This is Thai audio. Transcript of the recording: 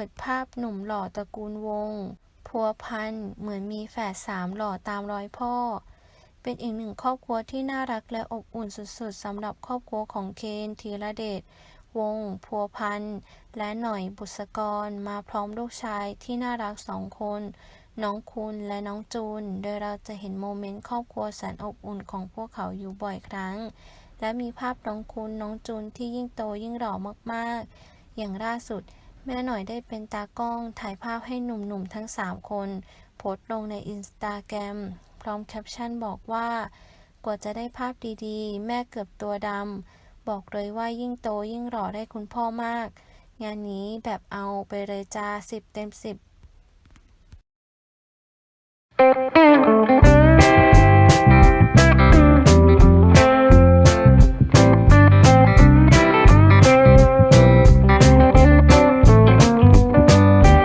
ปิดภาพหนุ่มหล่อตระกูลวงศ์พัวพันเหมือนมีแฝดสามหล่อตามรอยพ่อ เป็นอีกหนึ่งครอบครัวที่น่ารักและอบอุ่นสุดๆสำหรับครอบครัวของเคนธีระเดชวงศ์พัวพันและหน่อยบุษกรมาพร้อมลูกชายที่น่ารักสองคน น้องคุณและน้องจูน โดยเราจะเห็นโมเมนต์ครอบครัวแสนอบอุ่นของพวกเขาอยู่บ่อยครั้ง และมีภาพน้องคุณน้องจูนที่ยิ่งโตยิ่งหล่อมากๆ อย่างล่าสุด แม่หน่อยได้เป็นตากล้องถ่ายภาพให้หนุ่มๆทั้ง 3 คน โพสต์ลงในอินสตาแกรมพร้อมแคปชั่นบอกว่า กว่าจะได้ภาพดีๆ แม่เกือบตัวดำ บอกเลยว่ายิ่งโตยิ่งหล่อได้คุณพ่อมาก งานนี้แบบเอาไปเลยจ้า10 เต็ม 10